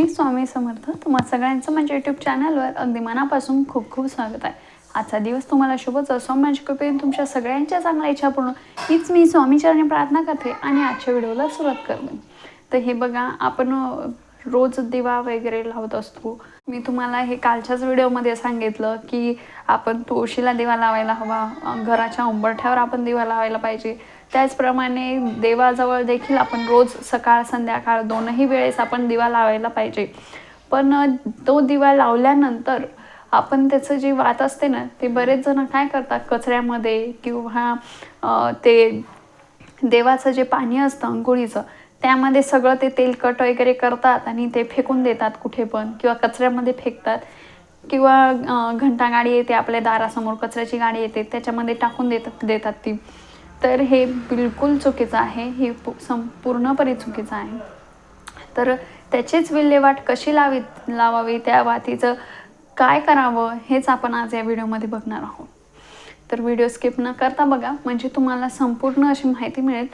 श्री स्वामी समर्थ. तुम्हा सगळ्यांचं माझ्या यूट्यूब चॅनलवर अगदी मनापासून खूप खूप स्वागत आहे. आजचा दिवस तुम्हाला शुभच असो. माझ्या कृपेने तुमच्या सगळ्यांच्या चांगल्या इच्छा पूर्ण हीच मी स्वामीचरणी प्रार्थना करते आणि आजच्या व्हिडिओला सुरुवात करते. तर हे बघा आपण रोज दिवा वगैरे लावत असतो. मी तुम्हाला हे कालच्याच व्हिडिओमध्ये सांगितलं की आपण तुळशीला दिवा लावायला हवा. घराच्या उंबरठ्यावर आपण दिवा लावायला पाहिजे. त्याचप्रमाणे देवाजवळ देखील आपण रोज सकाळ संध्याकाळ दोनही वेळेस आपण दिवा लावायला पाहिजे. पण तो दिवा लावल्यानंतर आपण त्याचं जी वात असते ना ते बरेच जण काय करतात कचऱ्यामध्ये किंवा ते देवाचं जे पाणी असतं अंघोळीचं त्यामध्ये सगळं ते तेलकट वगैरे करतात आणि ते फेकून देतात कुठे पण किंवा कचऱ्यामध्ये फेकतात. किंवा घंटा घंटागाडी येते आपल्या दारासमोर कचऱ्याची गाडी येते त्याच्यामध्ये टाकून देतात देतात ती. तर हे बिलकुल चुकीचं आहे. हे संपूर्णपणे चुकीचं आहे. तर त्याचीच विल्हेवाट कशी लावी लावावी? त्या वातीचं काय करावं? हेच आपण आज या व्हिडिओमध्ये बघणार आहोत. तर व्हिडिओ स्किप न करता बघा म्हणजे तुम्हाला संपूर्ण अशी माहिती मिळेल.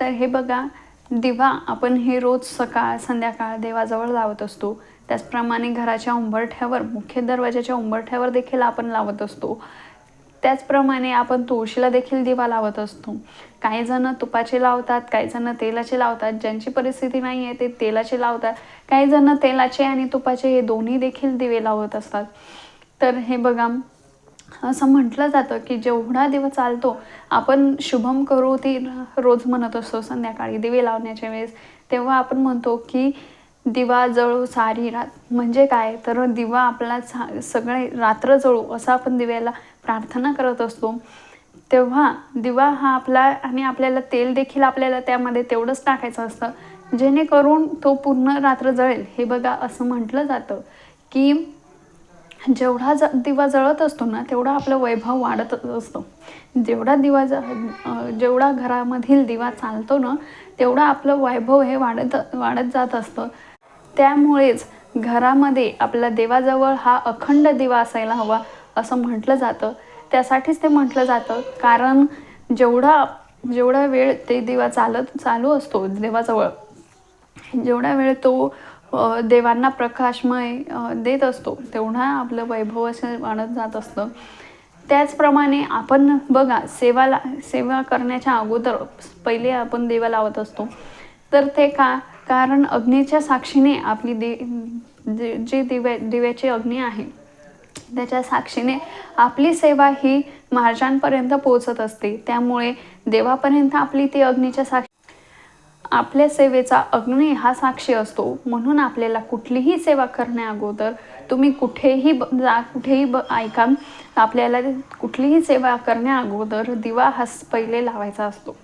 तर हे बघा दिवा आपण हे रोज सकाळ संध्याकाळ देवाजवळ लावत असतो. त्याचप्रमाणे घराच्या उंबरठ्यावर मुख्य दरवाजाच्या उंबरठ्यावर देखील आपण लावत असतो. त्याचप्रमाणे आपण तुळशीला देखील दिवा लावत असतो. काही जण तुपाचे लावतात काही जण तेलाचे लावतात. ज्यांची परिस्थिती नाही आहे ते तेलाचे लावतात. काही जण तेलाचे आणि तुपाचे हे दोन्ही देखील दिवे लावत असतात. तर हे बघा असं म्हटलं जातं की जेवढा दिवस चालतो आपण शुभम करू ती रोज म्हणत असतो संध्याकाळी दिवे लावण्याच्या वेळेस. तेव्हा आपण म्हणतो की दिवा जळू सारी रात. म्हणजे काय? तर दिवा आपला सा सगळे रात्र जळू असं आपण दिव्याला प्रार्थना करत असतो तेव्हा दिवा हा आपला आणि आपल्याला तेल देखील आपल्याला त्यामध्ये तेवढंच टाकायचं असतं. जेणेकरून तो पूर्ण रात्र जळेल. हे बघा असं म्हटलं जातं की जेवढा ज दिवा जळत असतो ना तेवढा आपलं वैभव वाढत असतो. जेवढा दिवा ज जेवढा घरामधील दिवा चालतो ना तेवढा आपलं वैभव हे वाढत वाढत जात असतं. त्यामुळेच घरामध्ये आपल्या देवाजवळ हा अखंड दिवा असायला हवा. असं म्हटलं जातं. त्यासाठीच ते म्हटलं जातं. कारण जेवढा जेवढा वेळ ते देवा चालत चालू असतो देवाजवळ जेवढा वेळ तो देवांना प्रकाशमय देत असतो तेवढा आपलं वैभव असं वाढत जात असतं. त्याचप्रमाणे आपण बघा सेवाला सेवा करण्याच्या अगोदर पहिले आपण देवा लावत असतो. तर ते का कारण अग्नीच्या साक्षीने आपली दे जे जे दिव्या दिव्याची अग्नी आहे त्याच्या साक्षीने आपली सेवा ही महाराजांपर्यंत पोहोचत असते. त्यामुळे देवापर्यंत आपली ती अग्नीच्या साक्षी आपल्या सेवेचा अग्नी हा साक्षी असतो. म्हणून आपल्याला कुठलीही सेवा करण्या अगोदर तुम्ही कुठेही ब- जा कुठेही ब ऐका आपल्याला कुठलीही सेवा करण्या अगोदर दिवा हा पहिले लावायचा असतो.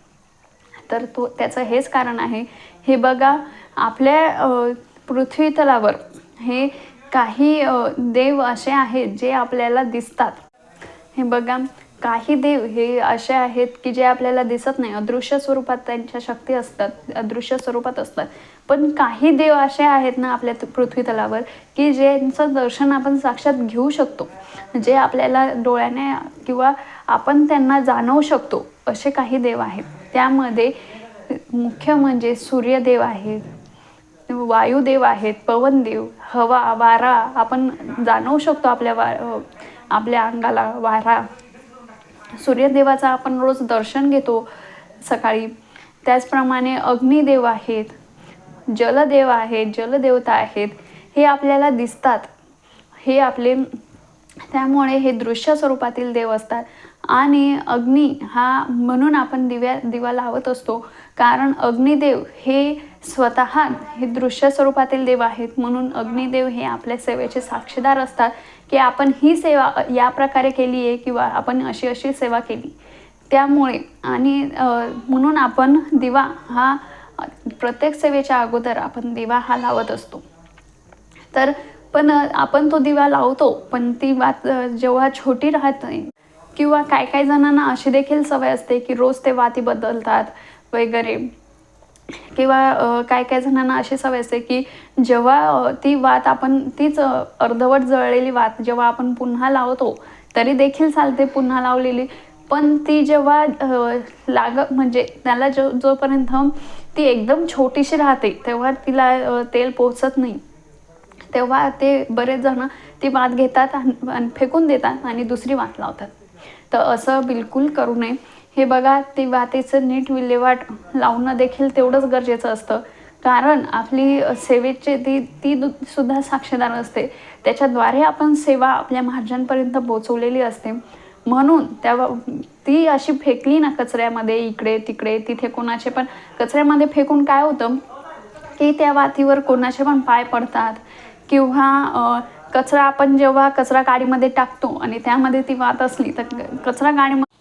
तर तो त्याचं हेच कारण आहे. हे बघा आपल्या पृथ्वीतलावर पृथ्वी तलावर हे काही देव असे आहेत जे आपल्याला दिसतात. हे बघा काही देव हे असे आहेत की जे आपल्याला दिसत नाही. अदृश्य स्वरूपात त्यांच्या शक्ती असतात अदृश्य स्वरूपात असतात. पण काही देव असे आहेत ना आपल्या पृथ्वी तलावर की ज्यांचं दर्शन आपण साक्षात घेऊ शकतो. जे आपल्याला डोळ्याने किंवा आपण त्यांना जाणवू शकतो असे काही देव आहेत. त्यामध्ये मुख्य म्हणजे सूर्यदेव आहेत वायुदेव आहेत पवनदेव हवा वारा आपण जाणवू शकतो आपल्या वा आपल्या अंगाला वारा. सूर्यदेवाचा आपण रोज दर्शन घेतो सकाळी. त्याचप्रमाणे अग्निदेव आहेत जलदेव आहेत जलदेवता आहेत हे आपल्याला दिसतात. हे आपले त्यामुळे हे दृश्य स्वरूपातील देव असतात. आणि अग्नी हा म्हणून आपण दिव्या दिवा लावत असतो. कारण अग्निदेव हे स्वतः हे दृश्य स्वरूपातील देव आहेत म्हणून अग्निदेव हे आपल्या सेवेचे साक्षीदार असतात की आपण ही सेवा या प्रकारे केली आहे किंवा आपण अशी अशी सेवा केली. त्यामुळे आणि म्हणून आपण दिवा हा प्रत्येक सेवेच्या अगोदर आपण दिवा हा लावत असतो. तर पण आपण तो दिवा लावतो पण ती वात जेव्हा छोटी राहते किंवा काय काय जणांना अशी देखील सवय असते की रोज ते वाती बदलतात वगैरे. किंवा काय काय जणांना अशी सवय असते की जेव्हा ती वात आपण तीच अर्धवट जळलेली वात जेव्हा आपण पुन्हा लावतो तरी देखील चालते पुन्हा लावलेली. पण ती जेव्हा लाग म्हणजे त्याला जो जोपर्यंत ती एकदम छोटीशी राहते तेव्हा तिला तेल पोचत नाही. तेव्हा ते बरेच जण ती वात घेतात आणि फेकून देतात आणि दुसरी वात लावतात. तर असं बिलकुल करू नये. हे बघा ती वातेचं नीट विल्हेवाट लावणं देखील तेवढंच गरजेचं असतं. कारण आपली सेवेची ती ती दु- सुद्धा साक्षीदार असते त्याच्याद्वारे आपण सेवा आपल्या महाजनपर्यंत पोचवलेली असते. म्हणून त्या ती अशी फेकली ना कचऱ्यामध्ये इकडे तिकडे तिथे कोणाचे पण. कचऱ्यामध्ये फेकून काय होतं? की त्या वातीवर कोणाचे पण पाय पडतात. किंवा कचरा आपण जेव्हा कचरा गाडीमध्ये टाकतो आणि त्यामध्ये ती वात असली तर क- कचरा गाडीमध्ये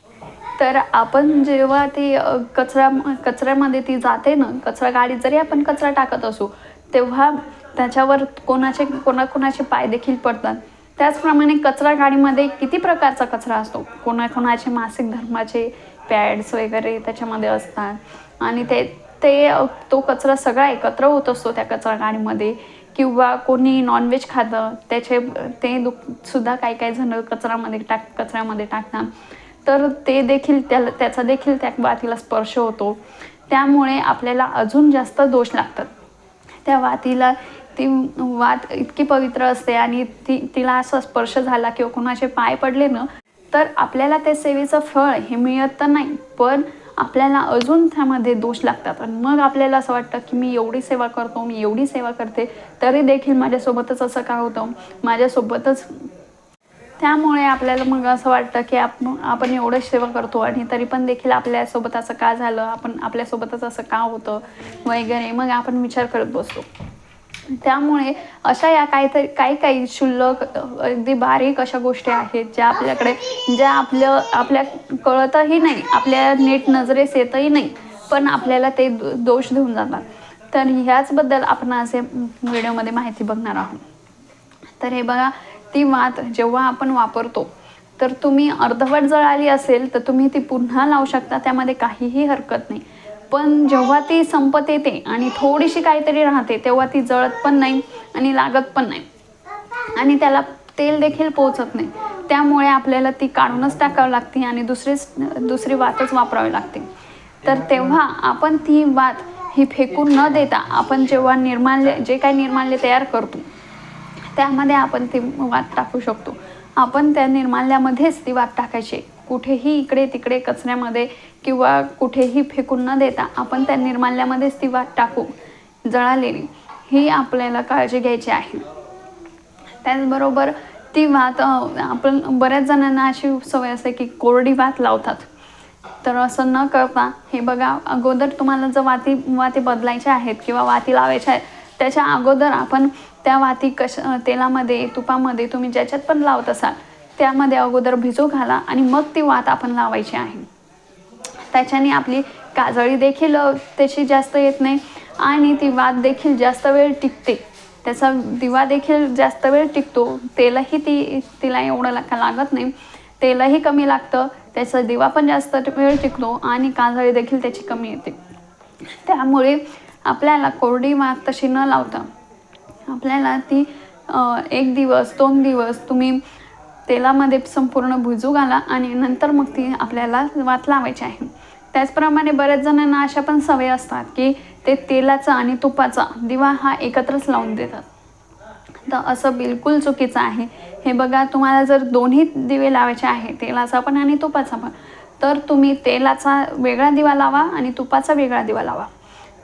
तर आपण जेव्हा ती कचरा कचऱ्यामध्ये ती जाते ना कचरा गाडीत जरी आपण कचरा टाकत असू तेव्हा त्याच्यावर कोणाचे कोणाकोणाचे पाय देखील पडतात. त्याचप्रमाणे कचरा गाडीमध्ये किती प्रकारचा कचरा असतो? कोणाकोणाचे मासिक धर्माचे पॅड्स वगैरे त्याच्यामध्ये असतात. आणि ते ते तो कचरा सगळा एकत्र होत असतो त्या कचरा गाडीमध्ये. किंवा कोणी नॉनव्हेज खातं त्याचे ते दुःख सुद्धा काही काही जण कचऱ्यामध्ये टाक कचऱ्यामध्ये टाकतात. तर ते देखील त्याला त्याचा देखील त्या वातीला स्पर्श होतो. त्यामुळे आपल्याला अजून जास्त दोष लागतात. त्या वातीला ती वात इतकी पवित्र असते आणि ती तिला असा स्पर्श झाला किंवा कुणाचे पाय पडले ना तर आपल्याला त्या सेवेचं फळ हे मिळत तर नाही पण आपल्याला अजून त्यामध्ये दोष लागतात. आणि मग आपल्याला असं वाटतं की मी एवढी सेवा करतो मी एवढी सेवा करते तरी देखील माझ्यासोबतच असं का होतं? माझ्यासोबतच त्यामुळे आपल्याला मग असं वाटतं की आपण आपण एवढं सेवा करतो आणि तरी पण देखील आपल्यासोबत असं का झालं? आपण आपल्यासोबतच असं का होतं? वगैरे मग आपण विचार करत बसतो. त्यामुळे अशा या काहीतरी काही काही शुल्लक अगदी बारीक अशा गोष्टी आहेत ज्या आपल्याकडे ज्या आपलं आपल्या कळतही नाही आपल्या नीट नजरेस येतही नाही पण आपल्याला ते दो- दोष देऊन जातात. तर ह्याचबद्दल आपण असे व्हिडिओमध्ये माहिती बघणार आहोत. तर हे बघा ती वात जेव्हा आपण वापरतो तर तुम्ही अर्धवट जळाली असेल तर तुम्ही ती पुन्हा लावू शकता त्यामध्ये काहीही हरकत नाही. पण जेव्हा ती संपत येते आणि थोडीशी काहीतरी राहते तेव्हा ती जळत पण नाही आणि लागत पण नाही. आणि त्याला तेल देखील पोचत नाही. त्यामुळे आपल्याला ती काढूनच टाकावी लागते आणि दुसरीच दुसरी वातच वापरावी लागते. तर तेव्हा आपण ती वात ही फेकून न देता आपण जेव्हा निर्माल्य जे काही निर्माल्य तयार करतो त्यामध्ये आपण ती वात टाकू शकतो. आपण त्या निर्माल्यामध्येच ती वात टाकायची. कुठेही इकडे तिकडे कचऱ्यामध्ये किंवा कुठेही फेकून न देता आपण त्या निर्माल्यामध्येच ती वात टाकू. जळालेली. ही आपल्याला काळजी घ्यायची आहे. त्याचबरोबर ती वात आपण बऱ्याच जणांना अशी सवय असते की कोरडी वात लावतात. तर असं न करता हे बघा अगोदर तुम्हाला जर वाती वाती बदलायच्या आहेत किंवा वाती लावायच्या आहेत त्याच्या अगोदर आपण त्या वाती कश तेलामध्ये तुपामध्ये तुम्ही ज्याच्यात पण लावत असाल त्यामध्ये अगोदर भिजू घाला आणि मग ती वात आपण लावायची आहे. त्याच्याने आपली काजळी देखील त्याची जास्त येत नाही आणि ती वात देखील जास्त वेळ टिकते. त्याचा दिवा देखील जास्त वेळ टिकतो. तेलही ती तिला एवढं ला- लागत नाही. तेलही कमी लागतं. त्याचा दिवा पण जास्त वेळ टिकतो आणि काजळी देखील त्याची कमी येते. त्यामुळे आपल्याला कोरडी वात तशी न लावता आपल्याला ती एक दिवस दोन दिवस तुम्ही तेलामध्ये संपूर्ण भुजू घाला आणि नंतर मग ती आपल्याला वात लावायची आहे. त्याचप्रमाणे बऱ्याच जणांना अशा पण सवय असतात की ते तेलाचा आणि तुपाचा दिवा हा एकत्रच लावून देतात. तर असं बिलकुल चुकीचं आहे. हे बघा तुम्हाला जर दोन्ही दिवे लावायचे आहे तेलाचा पण आणि तुपाचा पण तर तुम्ही तेलाचा वेगळा दिवा लावा आणि तुपाचा वेगळा दिवा लावा.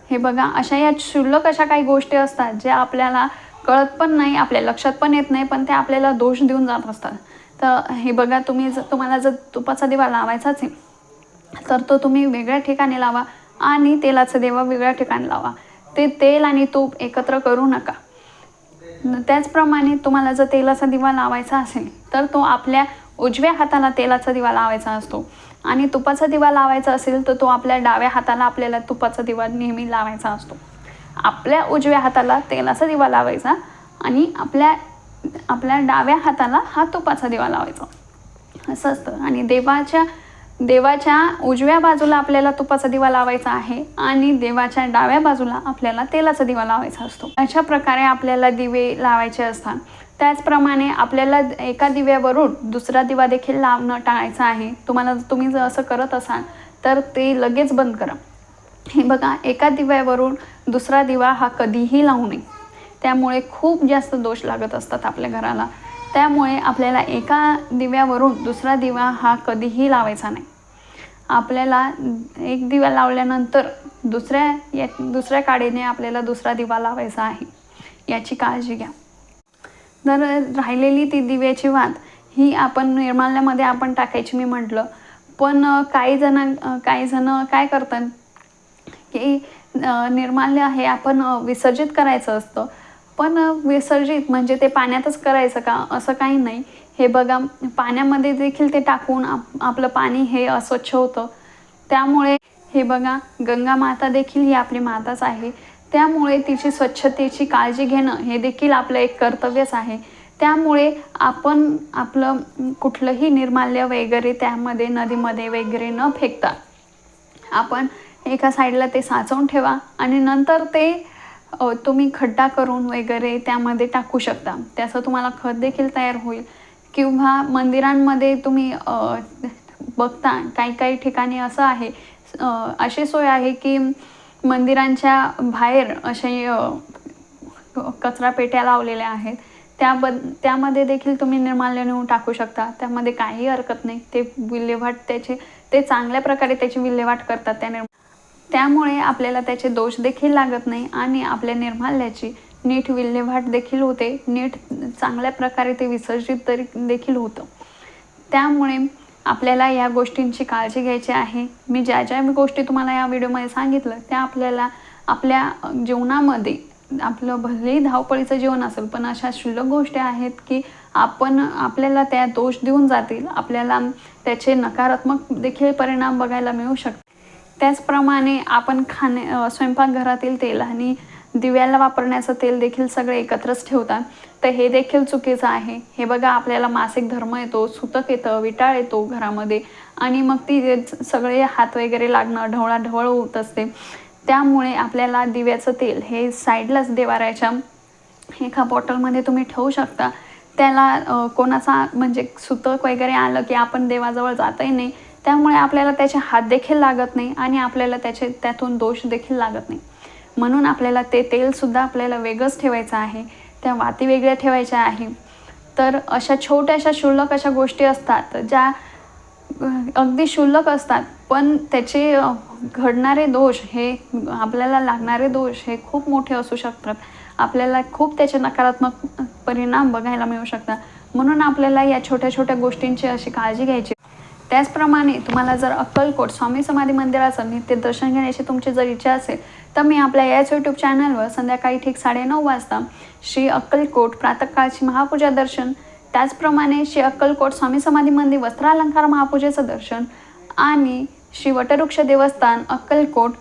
हे बघा अशा या क्षुल्लक अशा काही गोष्टी असतात ज्या आपल्याला कळत पण नाही आपल्या लक्षात पण येत नाही पण त्या आपल्याला दोष देऊन जात असतात. तर हे बघा तुम्ही जर तुम्हाला जर तुपाचा दिवा लावायचाच आहे तर तो तुम्ही वेगळ्या ठिकाणी लावा आणि तेलाचा दिवा वेगळ्या ठिकाणी लावा. ते तेल आणि तूप एकत्र करू नका. त्याचप्रमाणे तुम्हाला जर तेलाचा दिवा लावायचा असेल तर तो आपल्या उजव्या हाताला तेलाचा दिवा लावायचा असतो. आणि तुपाचा दिवा लावायचा असेल तर तो आपल्या डाव्या हाताला आपल्याला तुपाचा दिवा नेहमी लावायचा असतो. आपल्या उजव्या हाताला तेलाचा दिवा लावायचा आणि आपल्या आपल्या डाव्या हाताला हा तुपाचा दिवा लावायचा. असं असतं. आणि देवाच्या देवाच्या उजव्या बाजूला आपल्याला तुपाचा दिवा लावायचा आहे आणि देवाच्या डाव्या बाजूला आपल्याला तेलाचा दिवा लावायचा असतो. अशा प्रकारे आपल्याला दिवे लावायचे असतात. त्याचप्रमाणे आपल्याला एका दिव्यावरून दुसरा दिवा देखील लावणं टाळायचं आहे. तुम्हाला तुम्ही जर असं करत असाल तर ते लगेच बंद करा. हे बघा एका दिव्यावरून दुसरा दिवा हा कधीही लावू नये. त्यामुळे खूप जास्त दोष लागत असतात आपल्या घराला. त्यामुळे आपल्याला एका दिव्यावरून दुसरा दिवा हा कधीही लावायचा नाही. आपल्याला एक दिवा लावल्यानंतर दुसऱ्या या दुसऱ्या काडीने आपल्याला दुसरा दिवा लावायचा आहे. याची काळजी घ्या. तर राहिलेली ती दिव्याची वात ही आपण निर्माल्यामध्ये आपण टाकायची मी म्हटलं. पण काही जण काही जण काय करतात की निर्माल्य हे आपण विसर्जित करायचं असतं. पण विसर्जित म्हणजे ते पाण्यातच करायचं का? असं काही नाही. हे बघा पाण्यामध्ये देखील ते टाकून आप आपलं पाणी हे अस्वच्छ होतं. त्यामुळे हे बघा गंगा माता देखील ही आपली माताच आहे. त्यामुळे तिची स्वच्छतेची काळजी घेणं हे देखील आपलं एक कर्तव्यच आहे. त्यामुळे आपण आपलं कुठलंही निर्माल्य वगैरे त्यामध्ये नदीमध्ये वगैरे न फेकता आपण एका साईडला ते साचवून ठेवा आणि नंतर ते तुम्ही खड्डा करून वगैरे त्यामध्ये टाकू शकता. त्याचं तुम्हाला खत देखील तयार होईल. किंवा मंदिरांमध्ये तुम्ही बघता काही काही ठिकाणी असं आहे अशी सोय आहे की मंदिरांच्या बाहेर असे कचरा पेट्या लावलेल्या आहेत. त्याबद त्यामध्ये देखील तुम्ही निर्माल्य नेऊन टाकू शकता. त्यामध्ये काही हरकत नाही. ते विल्हेवाट त्याचे ते चांगल्या प्रकारे त्याची विल्हेवाट करतात त्या निर्मा त्यामुळे आपल्याला त्याचे दोष देखील लागत नाही आणि आपल्या निर्माल्याची नीट विल्हेवाट देखील होते. नीट चांगल्या प्रकारे ते विसर्जित तरी देखील होतं. त्यामुळे आपल्याला या गोष्टींची काळजी घ्यायची आहे. मी ज्या ज्या गोष्टी तुम्हाला या व्हिडिओमध्ये सांगितलं त्या आपल्याला आपल्या जीवनामध्ये आपलं भलेही धावपळीचं जीवन असेल पण अशा क्षुल्लक गोष्टी आहेत की आपण आपल्याला त्या दोष देऊन जातील. आपल्याला त्याचे नकारात्मक देखील परिणाम बघायला मिळू शकतात. त्याचप्रमाणे आपण खाणे स्वयंपाकघरातील तेल आणि दिव्याला वापरण्याचं तेल देखील सगळे एकत्रच ठेवतात. तर हे देखील चुकीचं आहे. हे बघा आपल्याला मासिक धर्म येतो सुतक येतं विटाळ येतो घरामध्ये आणि मग ती जे सगळे हात वगैरे लागणं ढवळाढवळ होत असते. त्यामुळे आपल्याला दिव्याचं तेल हे साईडलाच देवाऱ्याच्या एका बॉटलमध्ये तुम्ही ठेवू शकता. त्याला कोणाचा म्हणजे सुतक वगैरे आलं की आपण देवाजवळ जातही नाही. त्यामुळे आपल्याला त्याचे हात देखील लागत नाही आणि आपल्याला त्याचे त्यातून दोष देखील लागत नाही. म्हणून आपल्याला ते तेलसुद्धा आपल्याला वेगळंच ठेवायचं आहे. त्या वाती वेगळ्या ठेवायच्या आहे. तर अशा छोट्याशा शुल्लक अशा गोष्टी असतात ज्या अगदी क्षुल्लक असतात. पण त्याचे घडणारे दोष हे आपल्याला लागणारे दोष हे खूप मोठे असू शकतात. आपल्याला खूप त्याचे नकारात्मक परिणाम बघायला मिळू शकतात. म्हणून आपल्याला या छोट्या छोट्या गोष्टींची अशी काळजी घ्यायची त्याचप्रमाणे तुम्हाला जर अक्कलकोट स्वामी समाधी मंदिराचं नित्य दर्शन घेण्याची तुमची जर इच्छा असेल तर मी आपल्या याच यूट्यूब चॅनलवर संध्याकाळी ठीक साडेनऊ वाजता श्री अक्कलकोट प्रातःकाळची महापूजा दर्शन त्याचप्रमाणे श्री अक्कलकोट स्वामी समाधी मंदिर वस्त्रालंकार महापूजेचं दर्शन आणि श्री वटवृक्ष देवस्थान अक्कलकोट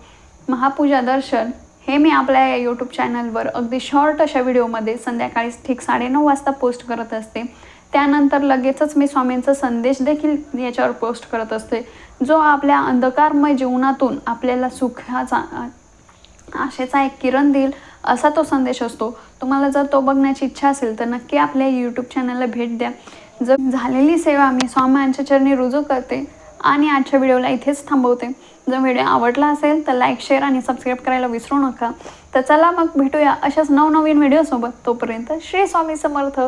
महापूजा दर्शन हे मी आपल्या या यूट्यूब चॅनलवर अगदी शॉर्ट अशा व्हिडिओमध्ये संध्याकाळी ठीक साडेनऊ वाजता पोस्ट करत असते. त्यानंतर लगेचच मी स्वामींचा संदेश देखील याच्यावर पोस्ट करत असते. जो आपल्या अंधकारमय जीवनातून आपल्याला सुखाचा आशेचा एक किरण देईल असा तो संदेश असतो. तुम्हाला जर तो बघण्याची इच्छा असेल तर नक्की आपल्या यूट्यूब चॅनलला भेट द्या. जर झालेली सेवा मी स्वामींच्या चरणी रुजू करते आणि आजच्या व्हिडिओला इथेच थांबवते. जर व्हिडिओ आवडला असेल तर लाईक शेअर आणि सबस्क्राईब करायला विसरू नका. तर चला मग भेटूया अशाच नवनवीन व्हिडिओसोबत तोपर्यंत श्री स्वामी समर्थ.